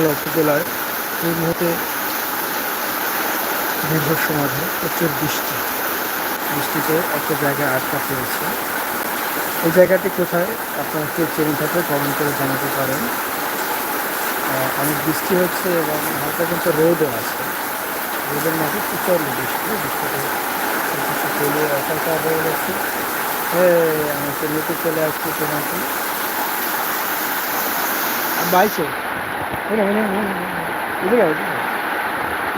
শরণখোলা উপজেলার এই মুহূর্তে দীর্ঘ সময় ধরে প্রচুর বৃষ্টি। বৃষ্টিতে একটা জায়গায় আটকা পড়েছে। এই জায়গাটি কোথায় আপনারা কেউ চেনে থাকলে কমেন্ট করে জানাতে পারেন। অনেক বৃষ্টি হচ্ছে এবং হালকা কিন্তু রোদও আছে। রোদের মাঝে প্রচণ্ড বৃষ্টি, বৃষ্টিতে কিছু পেলে একাকার হয়ে গেছে। হ্যাঁ আমি চলে আসছি তোমাকে। বাইশে এই জায়গায়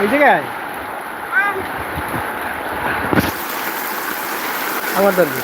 এই জায়গায় আমার দাবি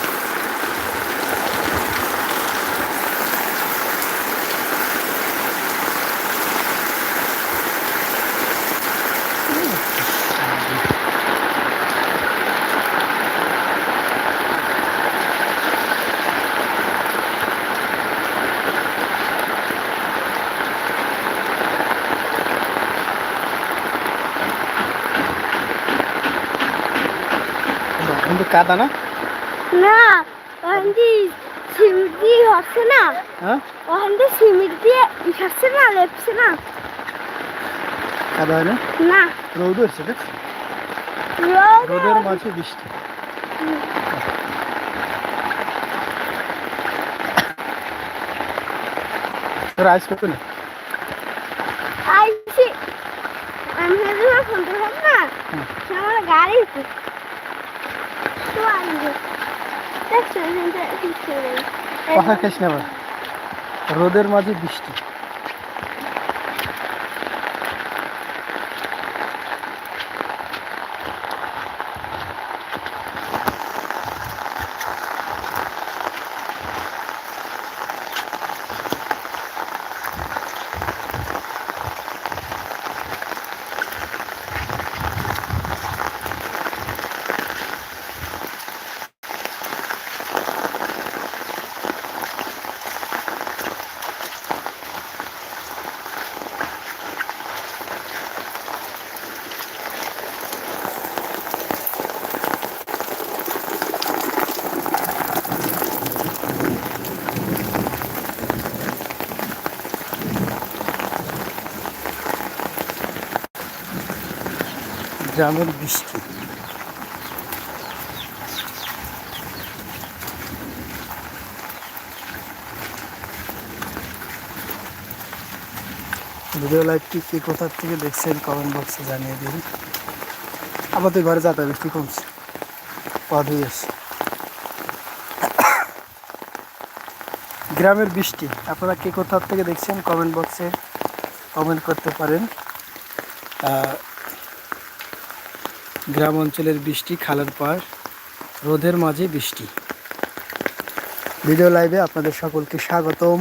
কিন্তু কাদা না না ওখান দিয়ে সিমেন্ট দিয়ে হচ্ছে না হ্যাঁ ওখান দিয়ে সিমেন্ট দিয়ে ইসাচ্ছে না লেপছে না কাদা হয় না না রোদ হচ্ছে দেখ রোদ রোদের মাঝে বৃষ্টি তোর আইস কত না আইসি আমি যখন ফোন করলাম না হুম। সে আমার গাড়ি রোদের মাঝে বৃষ্টি গ্রামের বৃষ্টি। ভিডিও লাইভটি কে কোথার থেকে দেখছেন কমেন্ট বক্সে জানিয়ে দিন। আমাদের ঘরে যাতা বৃষ্টি কমছে? গ্রামের বৃষ্টি, আপনারা কে কোথার থেকে দেখছেন কমেন্ট বক্সে কমেন্ট করতে পারেন। গ্রাম অঞ্চলের বৃষ্টি খালের পাড় রোদের মাঝে বৃষ্টি। ভিডিও লাইভে আপনাদের সকলকে স্বাগতম।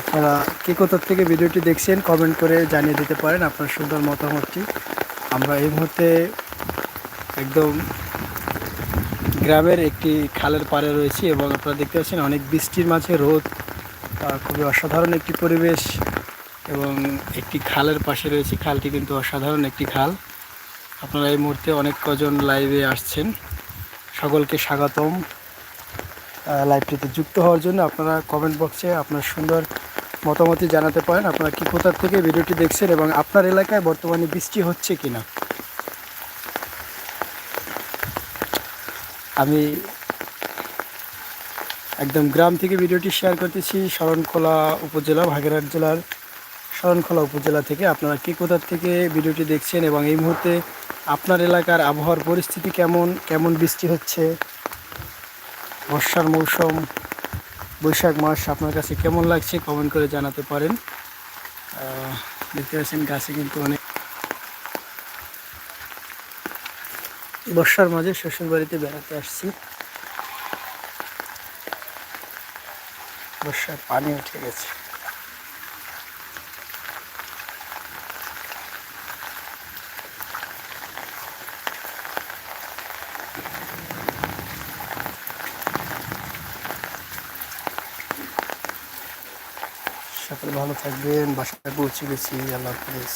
আপনারা কে কোথার থেকে ভিডিওটি দেখছেন কমেন্ট করে জানিয়ে দিতে পারেন আপনার সুন্দর মতামতটি। আমরা এই মুহূর্তে একদম গ্রামের একটি খালের পাড়ে রয়েছি এবং আপনারা দেখতে পাচ্ছেন অনেক বৃষ্টির মাঝে রোদ খুবই অসাধারণ একটি পরিবেশ এবং একটি খালের পাশে রয়েছে খালটি কিন্তু অসাধারণ একটি খাল। আপনারা এই মুহূর্তে অনেক কজন লাইভে আসছেন। সকলকে স্বাগতম। লাইভটিতে যুক্ত হওয়ার জন্য আপনারা কমেন্ট বক্সে আপনার সুন্দর মতামতি জানাতে পারেন। আপনারা কি কোথার থেকে ভিডিওটি দেখছেন এবং আপনার এলাকায় বর্তমানে বৃষ্টি হচ্ছে কিনা? আমি একদম গ্রাম থেকে ভিডিওটি শেয়ার করতেছি শরণখোলা উপজেলা, ভাগেরহাট জেলার শরণখোলা উপজেলা থেকে। আপনারা কি কোথার থেকে ভিডিওটি দেখছেন এবং এই মুহূর্তে আপনার এলাকার আবহাওয়ার পরিস্থিতি কেমন? কেমন বৃষ্টি হচ্ছে? বর্ষার মৌসুম, বৈশাখ মাস আপনার কাছে কেমন লাগছে কমেন্ট করে জানাতে পারেন। দেখতে পাচ্ছেন গাছে কিন্তু অনেক বর্ষার মাঝে শ্বশুর বাড়িতে বেড়াতে আসছি। বর্ষার পানি উঠে গেছে। সকলে ভালো থাকবেন বাসায় পৌঁছে গেছি আল্লাহ হাফিজ।